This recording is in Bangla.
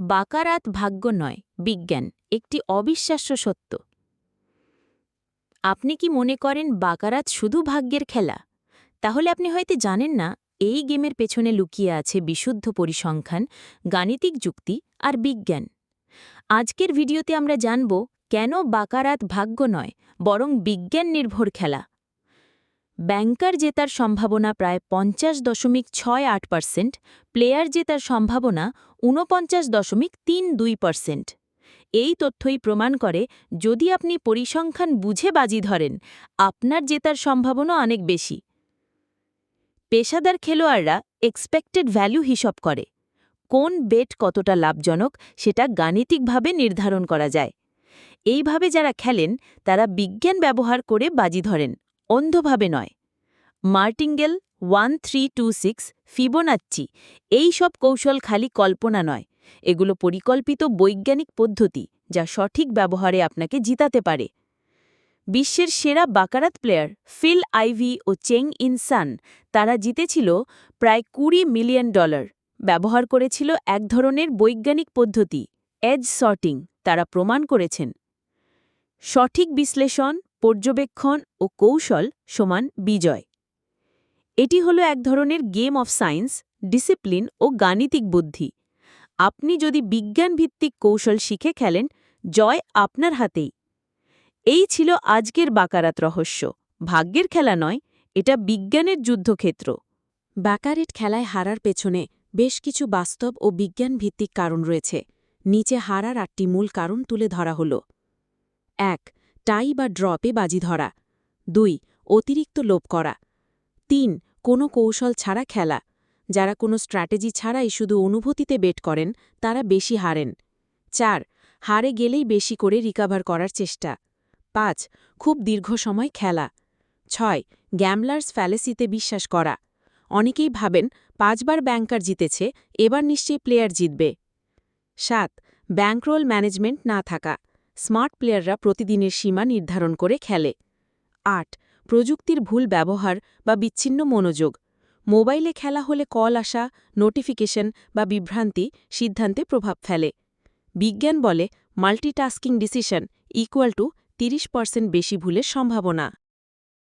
বাকারাত ভাগ্য নয়, বিজ্ঞান, একটি অবিশ্বাস্য সত্য। আপনি কি মনে করেন বাকারাত শুধু ভাগ্যের খেলা? তাহলে আপনি হয়তো জানেন না, এই গেমের পেছনে লুকিয়ে আছে বিশুদ্ধ পরিসংখ্যান, গাণিতিক যুক্তি আর বিজ্ঞান। আজকের ভিডিওতে আমরা জানব কেন বাকারাত ভাগ্য নয়, বরং বিজ্ঞান নির্ভর খেলা। ব্যাংকার জেতার সম্ভাবনা প্রায় পঞ্চাশ দশমিক ছয় আট পার্সেন্ট, প্লেয়ার জেতার সম্ভাবনা ঊনপঞ্চাশ দশমিক তিন দুই পার্সেন্ট। এই তথ্যই প্রমাণ করে যদি আপনি পরিসংখ্যান বুঝে বাজি ধরেন, আপনার জেতার সম্ভাবনা অনেক বেশি। পেশাদার খেলোয়াড়রা এক্সপেক্টেড ভ্যালু হিসাব করে। কোন বেট কতটা লাভজনক সেটা গাণিতিকভাবে নির্ধারণ করা যায়। এইভাবে যারা খেলেন, তারা বিজ্ঞান ব্যবহার করে বাজি ধরেন, অন্ধভাবে নয়। Martingale, one three two six, Fibonacci. এই সব কৌশল খালি কল্পনা নয়। এগুলো পরিকল্পিত বৈজ্ঞানিক পদ্ধতি, যা সঠিক ব্যবহারে আপনাকে জিতাতে পারে। বিশ্বের সেরা বাকারাত প্লেয়ার, ফিল আইভি ও চেং ইনসান তারা জিতেছিল প্রায় কুড়ি মিলিয়ন ডলার। ব্যবহার করেছিল এক ধরনের বৈজ্ঞানিক পদ্ধতি, এজ সর্টিং, তারা প্রমাণ করেছেন। সঠিক বিশ্লেষণ, পর্যবেক্ষণ ও কৌশল সমান বিজয়। এটি হলো এক ধরনের গেম অফ সায়েন্স, ডিসিপ্লিন ও গাণিতিক বুদ্ধি। আপনি যদি বিজ্ঞানভিত্তিক কৌশল শিখে খেলেন, জয় আপনার হাতেই। এই ছিল আজকের বাকারাত রহস্য। ভাগ্যের খেলা নয়, এটা বিজ্ঞানের যুদ্ধক্ষেত্র। ব্যাকারেট খেলায় হারার পেছনে বেশ কিছু বাস্তব ও বিজ্ঞানভিত্তিক কারণ রয়েছে। নিচে হারার আটটি মূল কারণ তুলে ধরা হল। এক, টাই বা ড্রপে বাজি ধরা। দুই, অতিরিক্ত লোভ করা। তিন, কোনো কৌশল ছাড়া খেলা। যারা কোনো স্ট্র্যাটেজি ছাড়াই শুধু অনুভূতিতে বেট করেন, তারা বেশি হারেন। চার, হারে গেলেই বেশি করে রিকাভার করার চেষ্টা। পাঁচ, খুব দীর্ঘ সময় খেলা। ছয়, গ্যামলার্স ফ্যালেসিতে বিশ্বাস করা। অনেকেই ভাবেন, পাঁচবার ব্যাংকার জিতেছে, এবার নিশ্চয়ই প্লেয়ার জিতবে। সাত, ব্যাংকরোল ম্যানেজমেন্ট না থাকা। স্মার্ট প্লেয়াররা প্রতিদিনের সীমা নির্ধারণ করে খেলে। আট প্রযুক্তির ভুল ব্যবহার বা বিচ্ছিন্ন মনোযোগ, মোবাইলে খেলা হলে কল আসা, নোটিফিকেশন বা বিভ্রান্তি সিদ্ধান্তে প্রভাব ফেলে। বিজ্ঞান বলে মাল্টিটাস্কিং ডিসিশন ইকুয়াল টু তিরিশ পার্সেন্ট বেশি ভুলের সম্ভাবনা।